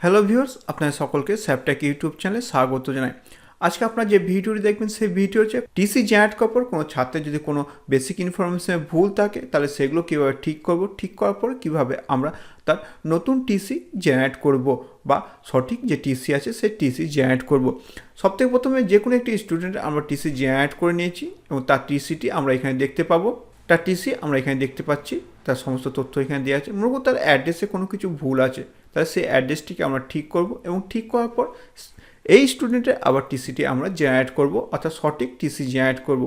Hello viewers আপনাদের সকলকে স্যাপটেক YouTube চ্যানেলে স্বাগত জানাই। আজকে আপনারা যে ভিডিওটি দেখবেন, সেই ভিডিও হচ্ছে টিসি করার পর কোনো ছাত্রের যদি কোনো বেসিক ইনফরমেশনে ভুল থাকে, তাহলে সেগুলো কীভাবে ঠিক করব, ঠিক করার পর কীভাবে আমরা তার নতুন টিসি জেনারেট করব বা সঠিক যে টিসি আছে, সেই টিসি জেনারেট করব। সবথেকে প্রথমে যে কোনো একটি স্টুডেন্ট আমরা টিসি জেনারেট করে নিয়েছি এবং তার টিসিটি আমরা এখানে দেখতে পাবো। তার টিসি আমরা এখানে দেখতে পাচ্ছি, তার সমস্ত তথ্য এখানে দেওয়া আছে। মূলত তার অ্যাড্রেসে কোনো কিছু ভুল আছে, তাহলে সেই অ্যাড্রেসটিকে আমরা ঠিক করব এবং ঠিক করার পর এই স্টুডেন্টের আবার টিসিটি আমরা জেনারেট করব, অর্থাৎ সঠিক টিসি জেনারেট করব।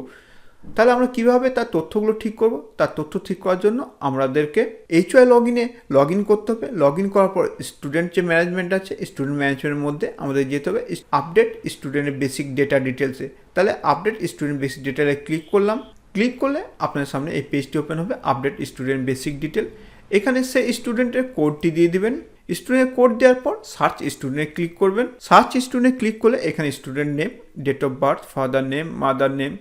তাহলে আমরা কীভাবে তার তথ্যগুলো ঠিক করব? তার তথ্য ঠিক করার জন্য আমাদেরকে এইচ ওয়াই লগ ইনে লগ ইন করতে হবে। লগ ইন করার পর স্টুডেন্ট যে ম্যানেজমেন্ট আছে স্টুডেন্ট ম্যানেজমেন্টের মধ্যে আমাদের যেতে হবে আপডেট স্টুডেন্টের বেসিক ডেটা ডিটেলসে তাহলে আপডেট স্টুডেন্ট বেসিক ডেটালে ক্লিক করলাম। ক্লিক করলে আপনার সামনে এই পেজটি ওপেন হবে আপডেট স্টুডেন্ট বেসিক ডিটেল এখানে সে স্টুডেন্টের কোডটি দিয়ে দিবেন। স্টুডেন্টের কোড দেওয়ার পর সার্চ স্টুডেন্টে ক্লিক করবেন। সার্চ স্টুডেন্টে ক্লিক করলে এখানে student name date of birth father name mother name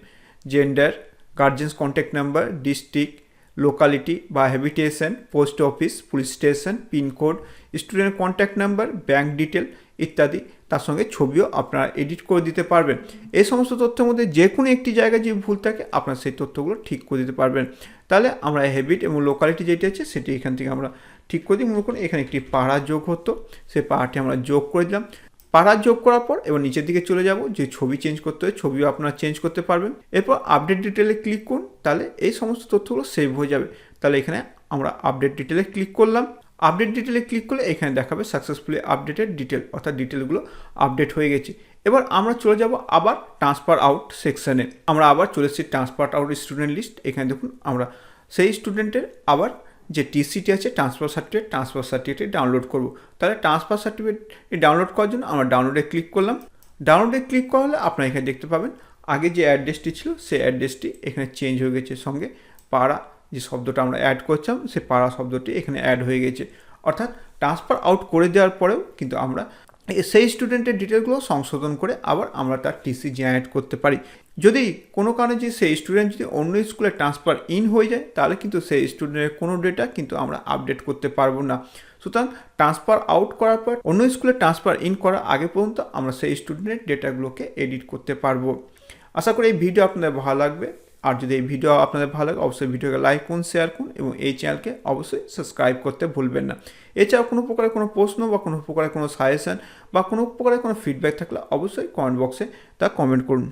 gender guardians contact number district locality বা habitation post office police station pincode student contact number bank detail ইত্যাদি। তার সঙ্গে ছবিও আপনারা এডিট করে দিতে পারবেন। এই সমস্ত তথ্যের মধ্যে যে কোনো একটি জায়গায় যে ভুল থাকে, আপনারা সেই তথ্যগুলো ঠিক করে দিতে পারবেন। তাহলে আমরা হ্যাবিট এবং লোকালিটি যেটি আছে, সেটি এখান থেকে আমরা ঠিক করে দিই। মনে করুন এখানে একটি পাড়া যোগ হতো। সেই পাড়াটি আমরা যোগ করে দিলাম। পাড়া যোগ করার পর এবার নিচের দিকে চলে যাব, যে ছবি চেঞ্জ করতে হয়, ছবিও আপনারা চেঞ্জ করতে পারবেন। এরপর আপডেট ডিটেলে ক্লিক করুন, তাহলে এই সমস্ত তথ্যগুলো সেভ হয়ে যাবে। তাহলে এখানে আমরা আপডেট ডিটেলে ক্লিক করলাম। আপডেট ডিটেলে ক্লিক করলে এখানে দেখাবে সাকসেসফুলি আপডেটেড ডিটেল অর্থাৎ ডিটেলগুলো আপডেট হয়ে গেছে। এবার আমরা চলে যাব আবার ট্রান্সফার আউট সেকশানে আমরা আবার চলে এসেছি ট্রান্সফার আউট স্টুডেন্ট লিস্ট এখানে দেখুন আমরা সেই স্টুডেন্টের আবার যে টিসিটি আছে transfer certificate transfer certificate download করব। তাহলে ট্রান্সফার সার্টিফিকেট ডাউনলোড করার জন্য আমরা ডাউনলোডে ক্লিক করলাম। ডাউনলোডে ক্লিক করা হলে আপনারা এখানে দেখতে পাবেন, আগে যে অ্যাড্রেসটি ছিল, সেই অ্যাড্রেসটি এখানে চেঞ্জ হয়ে গেছে সঙ্গে। পাড়া যে শব্দটা আমরা অ্যাড করছিলাম সে পাড়া শব্দটি এখানে অ্যাড হয়ে গেছে। অর্থাৎ ট্রান্সফার আউট করে দেওয়ার পরেও কিন্তু আমরা সেই স্টুডেন্টের ডিটেলগুলো সংশোধন করে আবার আমরা তার টিসি জেনারেট করতে পারি। যদি কোনো কারণে যে সেই স্টুডেন্ট যদি অন্য স্কুলে ট্রান্সফার ইন হয়ে যায়, তাহলে কিন্তু সেই স্টুডেন্টের কোনো ডেটা কিন্তু আমরা আপডেট করতে পারব না। সুতরাং ট্রান্সফার আউট করার পর অন্য স্কুলে ট্রান্সফার ইন করার আগে পর্যন্ত আমরা সেই স্টুডেন্টের ডেটাগুলোকে এডিট করতে পারব। আশা করি এই ভিডিও আপনাদের ভালো লাগবে। আর যদি এই ভিডিও আপনাদের ভালো লাগে, অবশ্যই ভিডিওকে লাইক করুন শেয়ার করুন এবং এই চ্যানেলকে অবশ্যই সাবস্ক্রাইব করতে ভুলবেন না। এছাড়াও কোনো প্রকারের কোনো প্রশ্ন বা কোনো প্রকারের কোনো সাজেশন বা কোনো প্রকারের কোনো ফিডব্যাক থাকলে অবশ্যই কমেন্ট বক্সে তা কমেন্ট করুন।